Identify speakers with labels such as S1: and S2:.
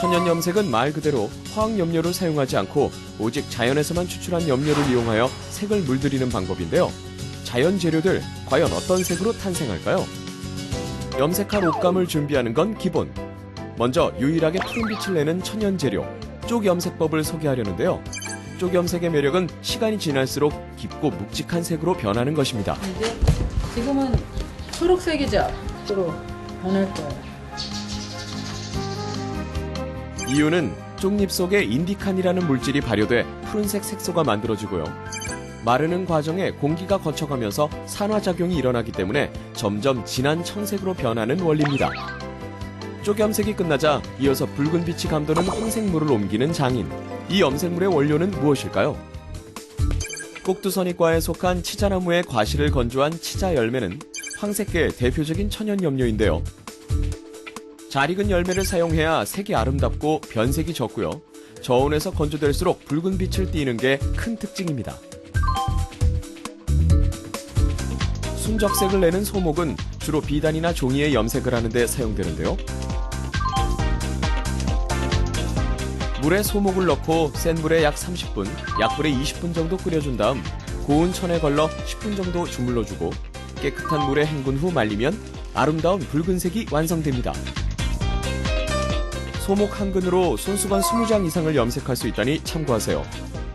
S1: 천연 염색은 말 그대로 화학 염료를 사용하지 않고 오직 자연에서만 추출한 염료를 이용하여 색을 물들이는 방법인데요. 자연 재료들 과연 어떤 색으로 탄생할까요? 염색할 옷감을 준비하는 건 기본. 먼저 유일하게 푸른 빛을 내는 천연 재료 쪽 염색법을 소개하려는데요. 쪽 염색의 매력은 시간이 지날수록 깊고 묵직한 색으로 변하는 것입니다.
S2: 이제 지금은 초록색이죠. 으로 변할 거예요.
S1: 이유는 쪽잎 속에 인디칸이라는 물질이 발효돼 푸른색 색소가 만들어지고요. 마르는 과정에 공기가 거쳐가면서 산화작용이 일어나기 때문에 점점 진한 청색으로 변하는 원리입니다. 쪽 염색이 끝나자 이어서 붉은 빛이 감도는 황색물을 옮기는 장인. 이 염색물의 원료는 무엇일까요? 꼭두선이과에 속한 치자나무의 과실을 건조한 치자 열매는 황색계의 대표적인 천연 염료인데요. 잘 익은 열매를 사용해야 색이 아름답고 변색이 적고요. 저온에서 건조될수록 붉은 빛을 띠는 게 큰 특징입니다. 순적색을 내는 소목은 주로 비단이나 종이에 염색을 하는데 사용되는데요. 물에 소목을 넣고 센 불에 약 30분, 약불에 20분 정도 끓여준 다음 고운 천에 걸러 10분 정도 주물러주고 깨끗한 물에 헹군 후 말리면 아름다운 붉은색이 완성됩니다. 소목 한 근으로 손수건 20장 이상을 염색할 수 있다니 참고하세요.